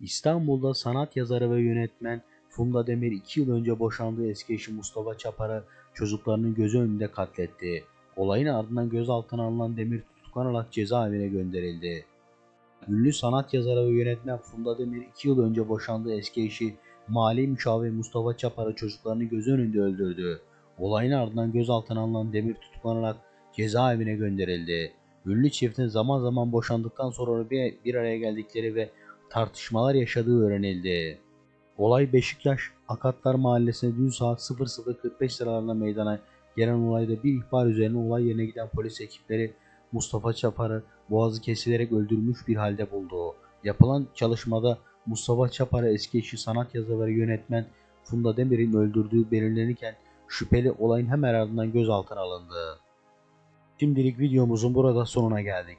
İstanbul'da sanat yazarı ve yönetmen Funda Demir 2 yıl önce boşandığı eski eşi Mustafa Çapar'ı çocuklarının gözü önünde katletti. Olayın ardından gözaltına alınan Demir tutuklanarak cezaevine gönderildi. Ünlü sanat yazarı ve yönetmen Funda Demir 2 yıl önce boşandığı eski eşi mali müşavir Mustafa Çapar'ı çocuklarını gözü önünde öldürdü. Olayın ardından gözaltına alınan Demir tutuklanarak cezaevine gönderildi. Ünlü çiftin zaman zaman boşandıktan sonra bir, bir araya geldikleri ve tartışmalar yaşadığı öğrenildi. Olay Beşiktaş Akatlar Mahallesi'nde dün saat 00.45 sıralarında meydana gelen olayda bir ihbar üzerine olay yerine giden polis ekipleri Mustafa Çapar'ı boğazı kesilerek öldürmüş bir halde buldu. Yapılan çalışmada Mustafa Çapar'ı eski eşi sanat yazarı yönetmen Funda Demir'in öldürdüğü belirlenirken şüpheli olayın hemen ardından gözaltına alındı. Şimdilik videomuzun burada sonuna geldik.